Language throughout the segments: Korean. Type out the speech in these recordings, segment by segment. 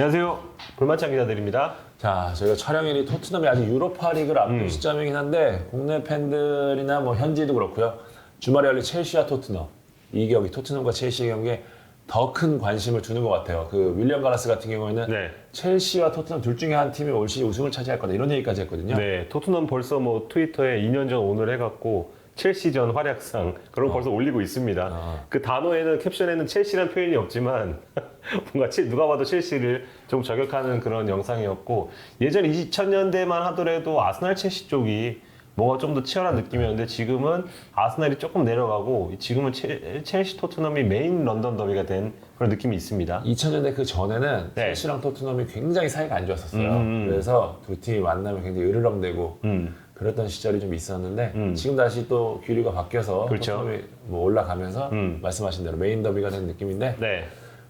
안녕하세요. 불만찬 기자들입니다. 자, 저희가 촬영일이 토트넘이 아직 유로파 리그를 앞둔 음. 시점이긴 한데 국내 팬들이나 뭐 현지도 그렇고요. 주말에 열린 첼시와 토트넘 이 경기 토트넘과 첼시의 경기에 더 큰 관심을 두는 것 같아요. 그 윌리엄 가라스 같은 경우에는 네. 첼시와 토트넘 둘 중에 한 팀이 올 시즌 우승을 차지할 거다 이런 얘기까지 했거든요. 네, 토트넘 벌써 뭐 트위터에 2년 전 오늘 해갖고 첼시전 활약상 그런 거 벌써 올리고 있습니다. 아. 그 단어에는 캡션에는 첼시란 표현이 없지만 뭔가 첼- 누가 봐도 첼시를 좀 저격하는 그런 영상이었고 예전 2000년대만 하더라도 아스날 첼시 쪽이 뭔가 좀 더 치열한 느낌이었는데 지금은 아스날이 조금 내려가고 지금은 첼- 첼시 토트넘이 메인 런던 더비가 된 그런 느낌이 있습니다. 2000년대 그 전에는 네. 첼시랑 토트넘이 굉장히 사이가 안 좋았었어요. 음. 그래서 두 팀이 만나면 굉장히 으르렁대고 음. 그랬던 시절이 좀 있었는데 음. 지금 다시 또 규리가 바뀌어서 그렇죠. 토트넘이 뭐 올라가면서 음. 말씀하신 대로 메인 더비가 된 느낌인데 네.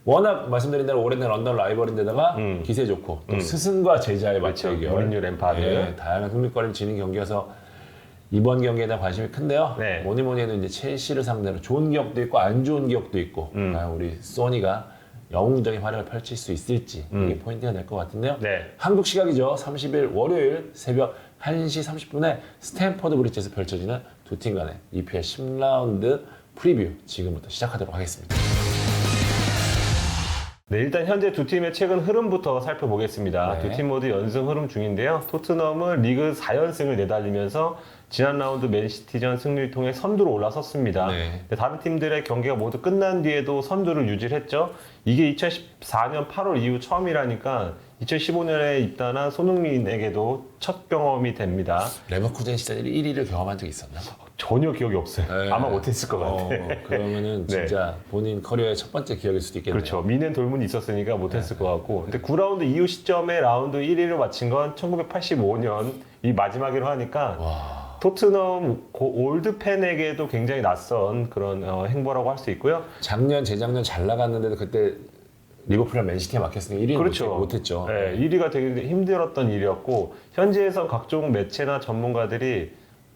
워낙 말씀드린 대로 오래된 런던 라이벌인데다가 음. 기세 좋고 또 스승과 제자의 그렇죠. 맞대결 모리뉴, 램파드. 예, 다양한 흥미거리를 지닌 경기여서 이번 경기에 대한 관심이 큰데요. 네. 뭐니 뭐니 해도 이제 첼시를 상대로 좋은 기억도 있고 안 좋은 기억도 있고 음. 과연 우리 소니가 영웅적인 활약을 펼칠 수 있을지 이게 포인트가 될 것 같은데요. 음. 네. 한국 시각이죠. 30일 월요일 새벽 1시 30분에 스탠퍼드 브리지에서 펼쳐지는 두 팀 간의 EPL 10라운드 프리뷰 지금부터 시작하도록 하겠습니다. 네, 일단 현재 두 팀의 최근 흐름부터 살펴보겠습니다. 네. 두팀 모두 연승 흐름 중인데요. 토트넘은 리그 4연승을 내달리면서 지난 라운드 맨시티전 승리를 통해 선두로 올라섰습니다. 네. 다른 팀들의 경기가 모두 끝난 뒤에도 선두를 유지했죠. 이게 2014년 8월 이후 처음이라니까 2015년에 입단한 손흥민에게도 첫 경험이 됩니다. 레버쿠젠 시절 1위를 경험한 적이 있었나? 전혀 기억이 없어요. 네. 아마 못했을 것 같아요. 어, 그러면은 네. 진짜 본인 커리어의 첫 번째 기억일 수도 있겠네요. 그렇죠. 미넨 돌문이 있었으니까 못했을 것 같고. 근데 9라운드 이후 시점에 라운드 1위를 마친 건 1985년 이 마지막이로 하니까 와, 토트넘 고- 올드 팬에게도 굉장히 낯선 그런 어, 행보라고 할 수 있고요. 작년 재작년 잘 나갔는데도 그때 리버풀이랑 맨시티에 막혔으니까 1위는 그렇죠. 못했죠. 네, 1위가 되게 힘들었던 일이었고 현지에서 각종 매체나 전문가들이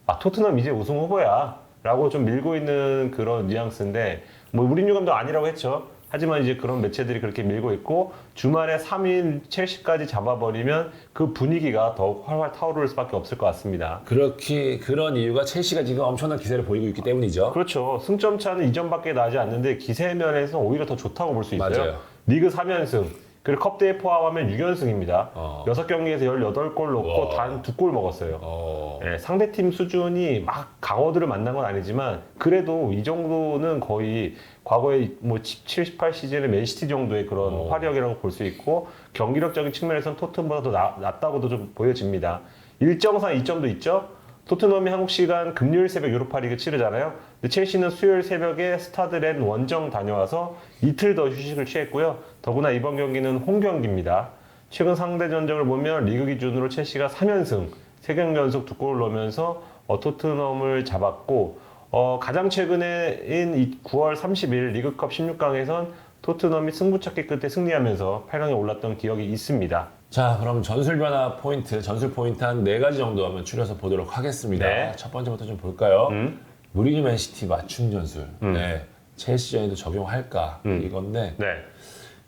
아 토트넘 이제 우승 후보야 라고 좀 밀고 있는 그런 뉘앙스인데 뭐 무리뉴 감독 아니라고 했죠. 하지만 이제 그런 매체들이 그렇게 밀고 있고 주말에 3위 첼시까지 잡아버리면 그 분위기가 더욱 활활 타오를 수밖에 없을 것 같습니다. 그렇게 그런 이유가 첼시가 지금 엄청난 기세를 보이고 있기 때문이죠. 그렇죠. 승점 차는 이전밖에 나지 않는데 기세 면에서 오히려 더 좋다고 볼 수 있어요. 맞아요. 리그 3연승, 그리고 컵대회 포함하면 6연승입니다. 어. 6경기에서 18골 넣고 와. 단 2골 먹었어요. 어, 예, 상대팀 수준이 막 강호들을 만난 건 아니지만 그래도 이 정도는 거의 과거에 뭐 17, 18 시즌의 맨시티 정도의 그런 어. 화력이라고 볼 수 있고 경기력적인 측면에서는 토트넘보다 더 나- 낫다고도 좀 보여집니다. 일정상 이점도 있죠. 토트넘이 한국 시간 금요일 새벽 유로파리그 치르잖아요. 근데 첼시는 수요일 새벽에 스타드렌 원정 다녀와서 이틀 더 휴식을 취했고요. 더구나 이번 경기는 홈 경기입니다. 최근 상대 전적을 보면 리그 기준으로 첼시가 3연승, 3경기 연속 두 골을 넣으면서 어, 토트넘을 잡았고 어, 가장 최근에인 이 9월 30일 리그컵 16강에선 토트넘이 승부찾기 끝에 승리하면서 8강에 올랐던 기억이 있습니다. 자, 그럼 전술 변화 포인트, 전술 포인트 한 네 가지 정도 한번 추려서 보도록 하겠습니다. 네. 첫 번째부터 좀 볼까요? 음. 무리뉴 맨시티 맞춤 전술. 네. 첼시전에도 적용할까 음. 이건데 네.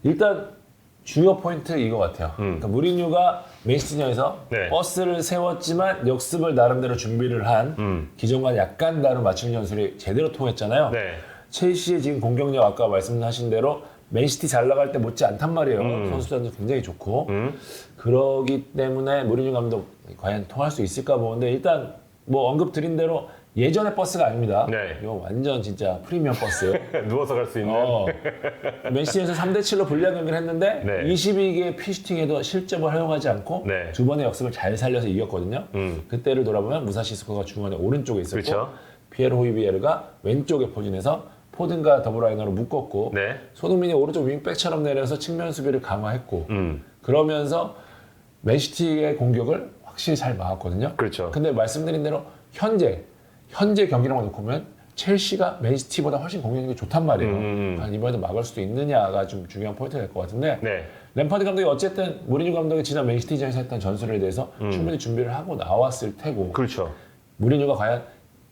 일단 중요 포인트 이거 같아요. 음. 그러니까 무리뉴가 맨시티전에서 네. 버스를 세웠지만 역습을 나름대로 준비를 한 음. 기존과 약간 다른 맞춤 전술이 제대로 통했잖아요. 네. 첼시의 지금 공격력 아까 말씀하신 대로 맨시티 잘 나갈 때 못지 않단 말이에요. 음. 선수단도 굉장히 좋고 음. 그러기 때문에 무리뉴 감독 과연 통할 수 있을까 보는데 일단 뭐 언급 드린 대로 예전의 버스가 아닙니다. 네. 이거 완전 진짜 프리미엄 버스. 누워서 갈 수 있는. 어, 맨시티에서 3대 7로 불리한 경기를 했는데 네. 22개의 피슈팅에도 실점을 허용하지 않고 네. 두 번의 역습을 잘 살려서 이겼거든요. 음. 그때를 돌아보면 무사시스코가 중원에 오른쪽에 있었고 그렇죠. 피에로 호이비에르가 왼쪽에 포진해서 포든과 더블라이너로 묶었고 네. 손흥민이 오른쪽 윙백처럼 내려서 측면 수비를 강화했고 음. 그러면서 맨시티의 공격을 확실히 잘 막았거든요. 그렇죠. 근데 말씀드린 대로 현재 현재 경기력만 놓고 보면 첼시가 맨시티보다 훨씬 공격력이 좋단 말이에요. 음. 과연 이번에도 막을 수도 있느냐가 좀 중요한 포인트가 될 것 같은데 네. 램파드 감독이 어쨌든 무리뉴 감독이 지난 맨시티전에서 했던 전술에 대해서 충분히 준비를 하고 나왔을 테고 음. 그렇죠. 무리뉴가 과연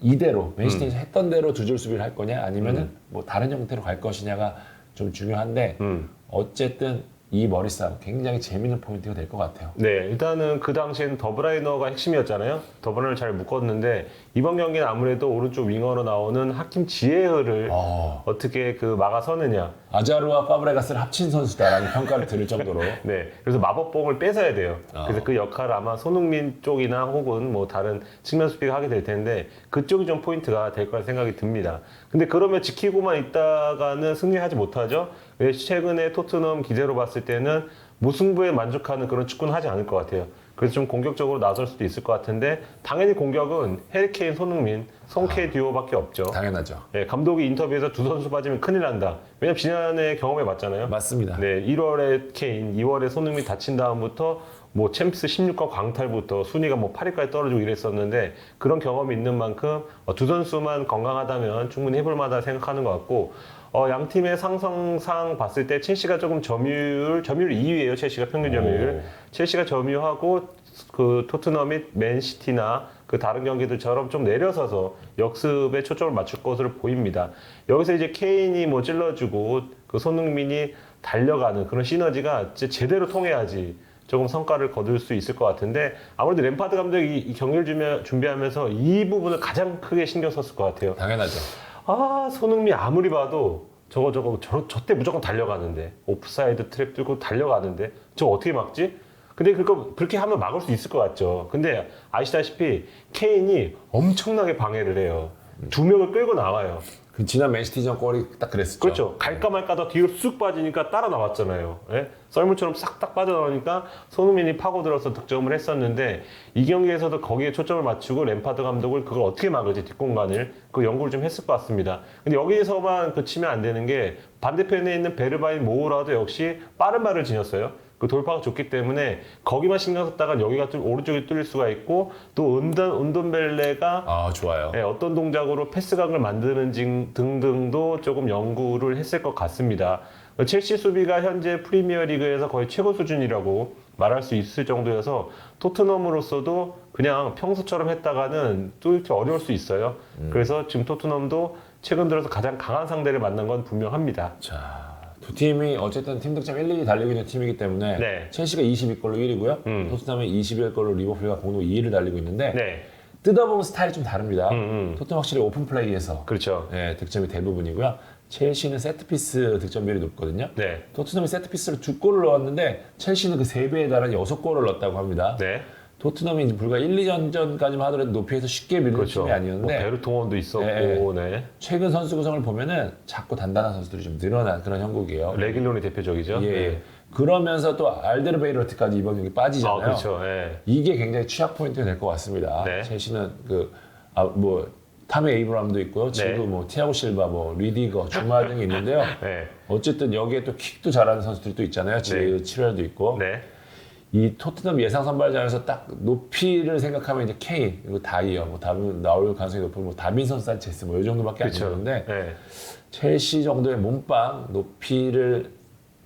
이대로 맨시티에서 음. 했던 대로 두 줄 수비를 할 거냐 아니면은 뭐 다른 형태로 갈 것이냐가 좀 중요한데 음. 어쨌든 이 머리 싸움 굉장히 재밌는 포인트가 될 것 같아요. 네, 일단은 그 당시엔 더브라이너가 핵심이었잖아요. 더브라이너를 잘 묶었는데 이번 경기는 아무래도 오른쪽 윙어로 나오는 하킴 지에흐를 어, 어 떻게 그 막아서느냐. 아자르와 파브레가스를 합친 선수다라는 평가를 들을 정도로 네, 그래서 마법봉을 뺏어야 돼요. 아. 그래서 그 역할을 아마 손흥민 쪽이나 혹은 뭐 다른 측면 수비가 하게 될 텐데 그쪽이 좀 포인트가 될 거라 생각이 듭니다. 근데 그러면 지키고만 있다가는 승리하지 못하죠. 그래서 최근에 토트넘 기세로 봤을 때는 무승부에 만족하는 그런 축구는 하지 않을 것 같아요. 그래서 좀 공격적으로 나설 수도 있을 것 같은데 당연히 공격은 해리케인, 손흥민, 송케 듀오밖에 없죠. 당연하죠. 예, 감독이 인터뷰에서 두 선수 빠지면 큰일 난다. 왜냐면 지난해 경험해 봤잖아요. 맞습니다. 네, 1월에 케인, 2월에 손흥민 다친 다음부터 뭐 챔스 16강 광탈부터 순위가 뭐 8위까지 떨어지고 이랬었는데 그런 경험이 있는 만큼 어, 두 선수만 건강하다면 충분히 해볼 만하다 생각하는 것 같고 어, 양 팀의 상성상 봤을 때 첼시가 조금 점유율, 점유율 2위예요. 첼시가 평균 점유율. 첼시가 점유하고 그 토트넘이 맨시티나 그 다른 경기들처럼 좀 내려서서 역습에 초점을 맞출 것으로 보입니다. 여기서 이제 케인이 뭐 찔러주고 그 손흥민이 달려가는 그런 시너지가 제대로 통해야지 조금 성과를 거둘 수 있을 것 같은데 아무래도 램파드 감독이 이 경기를 준비- 준비하면서 이 부분을 가장 크게 신경 썼을 것 같아요. 당연하죠. 아 손흥민 아무리 봐도 저거 저거 저 저때 무조건 달려가는데 오프사이드 트랩 들고 달려가는데 저 어떻게 막지? 근데 그거 그렇게 하면 막을 수 있을 것 같죠. 근데 아시다시피 케인이 엄청나게 방해를 해요. 두 명을 끌고 나와요. 그 지난 맨시티전 골이 딱 그랬었죠. 그렇죠. 갈까 말까 더 뒤로 쑥 빠지니까 따라 나왔잖아요. 예? 썰물처럼 싹 딱 빠져나오니까 손흥민이 파고들어서 득점을 했었는데 이 경기에서도 거기에 초점을 맞추고 램파드 감독을 그걸 어떻게 막을지 뒷공간을 그 연구를 좀 했을 것 같습니다. 근데 여기서만 그치면 안 되는 게 반대편에 있는 베르바인 모우라도 역시 빠른 발을 지녔어요. 그 돌파가 좋기 때문에 거기만 신경 썼다가 여기가 뚫, 오른쪽이 뚫릴 수가 있고 또 은돈 은돈벨레가 아 좋아요. 네, 어떤 동작으로 패스각을 만드는지 등등도 조금 연구를 했을 것 같습니다. 첼시 수비가 현재 프리미어리그에서 거의 최고 수준이라고 말할 수 있을 정도여서 토트넘으로서도 그냥 평소처럼 했다가는 뚫기 어려울 수 있어요. 그래서 지금 토트넘도 최근 들어서 가장 강한 상대를 만난 건 분명합니다. 자, 두 팀이 어쨌든 팀 득점 1, 2위 달리고 있는 팀이기 때문에 네. 첼시가 22골로 1위고요. 음. 토트넘이 21골로 리버풀과 공동 2위를 달리고 있는데 네, 뜯어보면 스타일이 좀 다릅니다. 음, 음. 토트넘 확실히 오픈 플레이에서 그렇죠. 네, 득점이 대부분이고요. 첼시는 세트피스 득점 비율이 높거든요. 네, 토트넘이 세트피스를 두 골을 넣었는데 첼시는 그 세 배에 달한 여섯 골을 넣었다고 합니다. 네, 토트넘이 이제 불과 1, 2전 전까지만 하더라도 높이에서 쉽게 밀는 그렇죠. 팀이 뭐 아니었는데 베르통원도 있었고, 네. 네. 최근 선수 구성을 보면은 작고 단단한 선수들이 좀 늘어난 그런 형국이에요. 레길론이 대표적이죠. 예, 네. 예. 그러면서 또 알데르베이러트까지 이번 경기 빠지잖아요. 아, 그렇죠. 예. 이게 굉장히 취약 포인트가 될 것 같습니다. 네. 첼시는 그, 아, 뭐, 타메 에이브람도 있고요. 친구 네. 뭐, 티아고 실바, 뭐, 리디거, 주마 등이 있는데요. 네. 어쨌든 여기에 또 킥도 잘하는 선수들이 또 있잖아요. 지 네. 7월도 있고. 네. 이 토트넘 예상 선발전에서 딱 높이를 생각하면 이제 케인, 그리고 다이어, 뭐, 다빈, 나올 가능성이 높은 뭐, 다빈선 산체스 뭐, 이 정도밖에 안. 되는데 네. 첼시 정도의 몸빵 높이를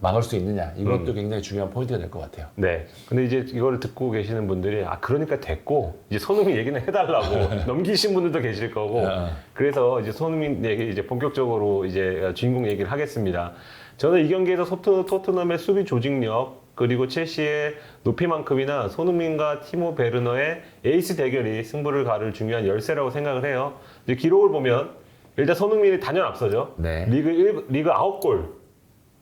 막을 수 있느냐 이것도 음. 굉장히 중요한 포인트가 될 것 같아요. 네. 근데 이제 이거를 듣고 계시는 분들이 아 그러니까 됐고 이제 손흥민 얘기는 해달라고 넘기신 분들도 계실 거고 야. 그래서 이제 손흥민 얘기 이제 본격적으로 이제 주인공 얘기를 하겠습니다. 저는 이 경기에서 토트, 토트넘의 수비 조직력 그리고 첼시의 높이만큼이나 손흥민과 티모 베르너의 에이스 대결이 승부를 가를 중요한 열세라고 생각을 해요. 이제 기록을 보면 일단 손흥민이 단연 앞서죠. 네. 리그 1, 리그 9골,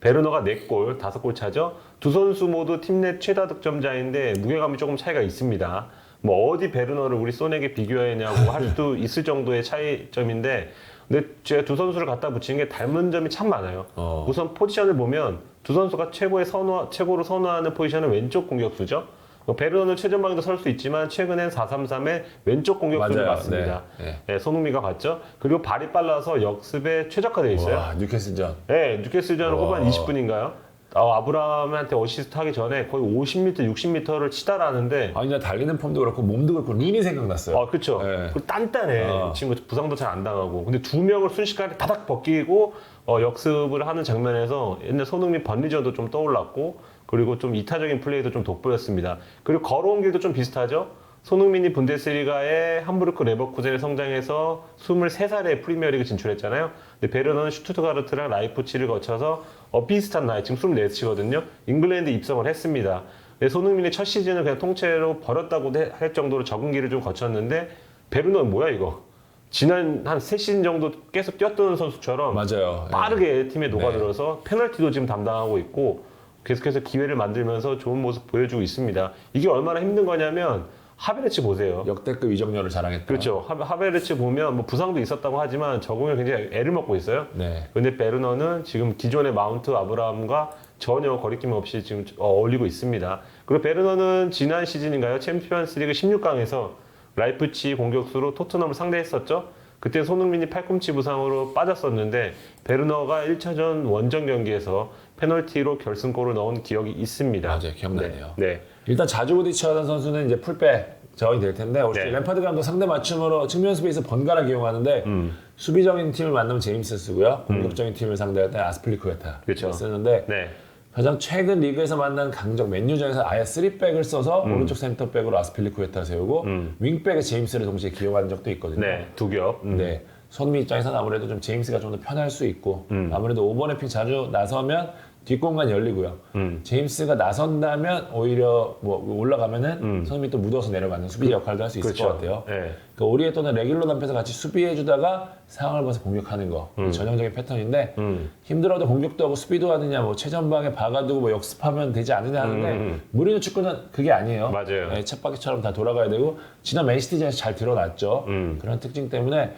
베르너가 4골, 5골 차죠. 두 선수 모두 팀 내 최다 득점자인데 무게감이 조금 차이가 있습니다. 뭐 어디 베르너를 우리 손에게 비교하냐고 할 수도 있을 정도의 차이점인데 근데 제가 두 선수를 갖다 붙인 게 닮은 점이 참 많아요. 어. 우선 포지션을 보면 두 선수가 최고의 선호, 최고로 선호하는 포지션은 왼쪽 공격수죠. 뭐 베르너는 최전방에도 설 수 있지만 최근엔 4-3-3의 왼쪽 공격수를 맞아요. 맞습니다. 네, 네, 손흥민과 같죠. 그리고 발이 빨라서 역습에 최적화되어 있어요. 와 뉴캐슬전 네, 뉴캐슬전 와. 후반 20분인가요? 아, 아브라함한테 어시스트 하기 전에 거의 50m, 60m를 치다라는데 아니 나 달리는 폼도 그렇고 몸도 그렇고 룬이 생각났어요. 아, 그쵸. 네. 그리고 단단해. 어. 친구 부상도 잘 안 당하고. 근데 두 명을 순식간에 다닥 벗기고 어, 역습을 하는 장면에서 옛날 손흥민 번리저도 좀 떠올랐고 그리고 좀 이타적인 플레이도 좀 돋보였습니다. 그리고 걸어온 길도 좀 비슷하죠. 손흥민이 분데스리가의 함부르크 레버쿠젠에 성장해서 23살에 프리미어리그 진출했잖아요. 근데 베르너는 슈투트가르트랑 라이프치를 거쳐서 어, 비슷한 나이, 지금 24시거든요. 잉글랜드 입성을 했습니다. 근데 손흥민의 첫 시즌을 그냥 통째로 버렸다고 해- 할 정도로 적응기를 좀 거쳤는데 베르너는 뭐야 이거? 지난 한세 시즌 정도 계속 뛰었던 선수처럼 맞아요. 빠르게 팀에 녹아들어서 페널티도 지금 담당하고 있고 계속해서 기회를 만들면서 좋은 모습 보여주고 있습니다. 이게 얼마나 힘든 거냐면 하베르츠 보세요. 역대급 이적료를 자랑했다. 그렇죠. 하- 하베르츠 보면 뭐 부상도 있었다고 하지만 적응을 굉장히 애를 먹고 있어요. 네. 근데 베르너는 지금 기존의 마운트 아브라함과 전혀 거리낌 없이 지금 어, 어울리고 있습니다. 그리고 베르너는 지난 시즌인가요? 챔피언스리그 16강에서 라이프치 공격수로 토트넘을 상대했었죠. 그때 손흥민이 팔꿈치 부상으로 빠졌었는데 베르너가 1차전 원정 경기에서 페널티로 결승골을 넣은 기억이 있습니다. 맞아요. 기억나네요. 네. 네. 일단 자주 부딪혀하던 선수는 이제 풀백 적이 될 텐데 올 시즌 네. 램파드 감독 상대 맞춤으로 측면 수비에서 번갈아 기용하는데 음. 수비적인 팀을 만나면 제임스 쓰고요 공격적인 팀을 상대할 때 아스플리쿠에타 그렇죠. 쓰는데 네. 가장 최근 리그에서 만난 강적 맨유전에서 아예 3백을 써서 음. 오른쪽 센터백으로 아스필리쿠에타 세우고 윙백에 제임스를 동시에 기용한 적도 있거든요. 네. 두 겹. 음. 네. 손흥민 입장에서는 아무래도 좀 제임스가 좀 더 편할 수 있고 음. 아무래도 오버래핑 자주 나서면 뒷공간 열리고요. 음. 제임스가 나선다면 오히려 뭐 올라가면은 손흥민 또 묻어서 내려가는 수비 역할도 할 수 있을 음. 그렇죠. 것 같아요. 네. 그러니까 오리에 또는 레귤러 단편에서 같이 수비해주다가 상황을 봐서 공격하는 거 전형적인 패턴인데 음. 힘들어도 공격도 하고 수비도 하느냐 뭐 최전방에 박아두고 뭐 역습하면 되지 않느냐 하는데 음. 무리뉴 축구는 그게 아니에요. 맞아요. 네, 쳇바퀴처럼 다 돌아가야 되고 지난 맨시티전에서 잘 드러났죠. 음. 그런 특징 때문에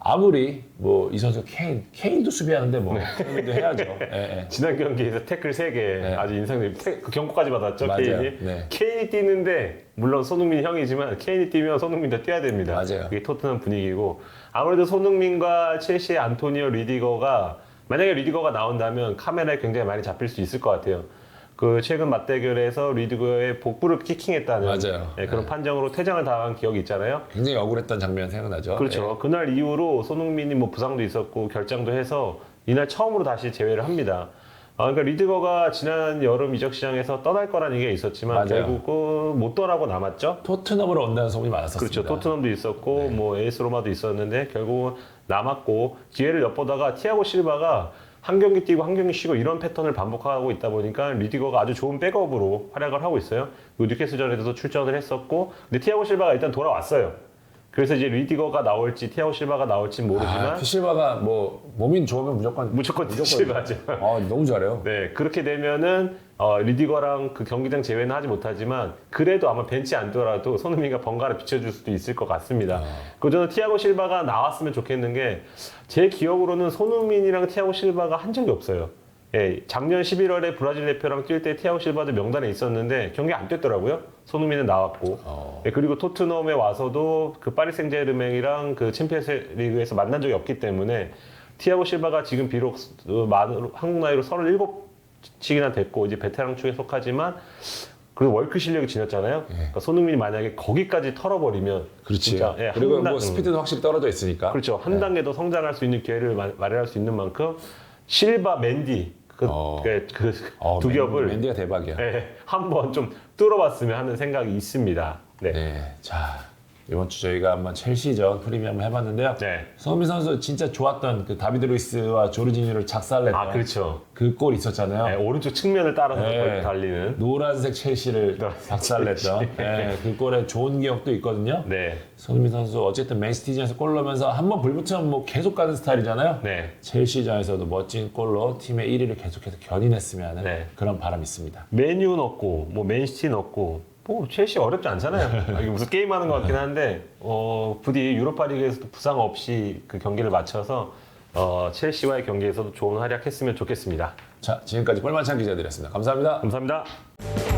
아무리 뭐 이 선수 케인 케인도 수비하는데 뭐 손흥민도 해야죠. 예, 예. 지난 경기에서 태클 3개 아주 인상적인 태- 그 경고까지 받았죠 네. 맞아요. 케인이 네. 케인이 뛰는데 물론 손흥민 형이지만 케인이 뛰면 손흥민도 뛰어야 됩니다 맞아요. 그게 토트넘 분위기고 아무래도 손흥민과 첼시의 안토니오 리디거가 만약에 리디거가 나온다면 카메라에 굉장히 많이 잡힐 수 있을 것 같아요 그 최근 맞대결에서 리디거의 복부를 키킹했다는 맞아요. 네, 그런 판정으로 퇴장을 당한 기억이 있잖아요 굉장히 억울했던 장면 생각나죠. 그렇죠. 그날 이후로 손흥민이 뭐 부상도 있었고 결장도 해서 이날 처음으로 다시 제외를 합니다. 아, 그러니까 리드거가 지난 여름 이적 시장에서 떠날 거라는 얘기가 있었지만 맞아요. 결국 그못 떠나고 남았죠. 예. 토트넘으로 온다는 소문이 많았었습니다. 그렇죠. 토트넘도 있었고 뭐 에이스 로마도 있었는데 결국은 남았고 기회를 엿보다가 티아고 실바가 한 경기 뛰고 한 경기 쉬고 이런 패턴을 반복하고 있다 보니까 리디거가 아주 좋은 백업으로 활약을 하고 있어요. 그리고 뉴캐슬전에도 출전을 했었고 근데 티아고 실바가 일단 돌아왔어요. 그래서 이제 리디거가 나올지 티아고 실바가 나올지 모르지만 아, 피실바가 뭐 몸이 좋으면 무조건 무조건 실바죠. 아, 너무 잘해요. 네, 그렇게 되면은 어, 리디거랑 그 경기장 제외는 하지 못하지만 그래도 아마 벤치 안 더라도 손흥민과 번갈아 비춰줄 수도 있을 것 같습니다. 그 저는 티아고 실바가 나왔으면 좋겠는 게 제 기억으로는 손흥민이랑 티아고 실바가 한 적이 없어요. 예, 작년 11월에 브라질 대표랑 뛸 때 티아고 실바도 명단에 있었는데 경기 안 뛰었더라고요. 손흥민은 나왔고. 어. 예, 그리고 토트넘에 와서도 그 파리 생제르맹이랑 그 챔피언스 리그에서 만난 적이 없기 때문에 티아고 실바가 지금 비록 어, 만- 한국 나이로 37씩이나 됐고 이제 베테랑 축에 속하지만 그리고 월크 실력이 지녔잖아요. 그러니까 손흥민이 만약에 거기까지 털어버리면 예. 그렇지. 진짜, 예, 그리고 한 단- 뭐 스피드는 확실히 떨어져 있으니까. 그렇죠. 한 단계 더 성장할 수 있는 기회를 마- 마련할 수 있는 만큼 실바, 맨디 그, 어. 그, 그 어, 두 맨- 겹을 맨디가 대박이야. 예, 한번 좀 뚫어봤으면 하는 생각이 있습니다. 네. 네. 자, 이번 주 저희가 한번 첼시전 프리미엄 해봤는데요. 네. 손흥민 선수 진짜 좋았던 그 다비드 루이스와 조르지니를 작살냈던 아, 그렇죠. 그 골 있었잖아요. 네, 오른쪽 측면을 따라서 네. 달리는. 노란색 첼시를 노란색 박살냈던 첼시. 네, 그 골에 좋은 기억도 있거든요. 네. 손흥민 선수 어쨌든 맨시티전에서 골 넣으면서 한 번 불붙으면 뭐 계속 가는 스타일이잖아요. 네. 첼시전에서도 멋진 골로 팀의 1위를 계속해서 견인했으면 하는 네. 그런 바람이 있습니다. 메뉴 넣고 뭐 맨시티 넣고 뭐 첼시 어렵지 않잖아요. 아, 이게 무슨 게임 하는 것 같긴 한데 어, 부디 유로파리그에서도 부상 없이 그 경기를 마쳐서 어, 첼시와의 경기에서도 좋은 활약했으면 좋겠습니다. 자, 지금까지 뻘만찬 기자들이었습니다. 감사합니다. 감사합니다.